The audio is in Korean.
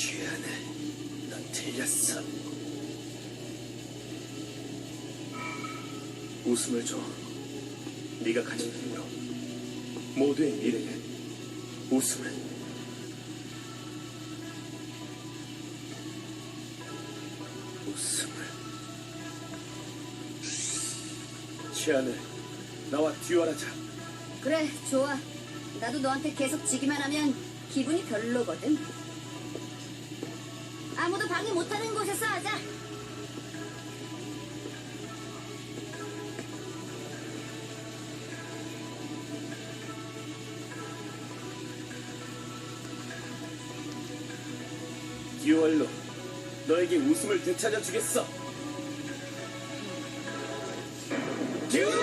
취하네. 넌 틀렸어. 웃음을 줘. 네가 가진 힘으로 모두의 미래에 웃음을. 웃음을. 취하네. 나와 듀얼하자. 그래, 좋아. 나도 너한테 계속 지기만 하면 기분이 별로거든. 아무도 방해 못하는 곳에서 하자. 듀얼로 너에게 웃음을 되찾아 주겠어. 듀얼!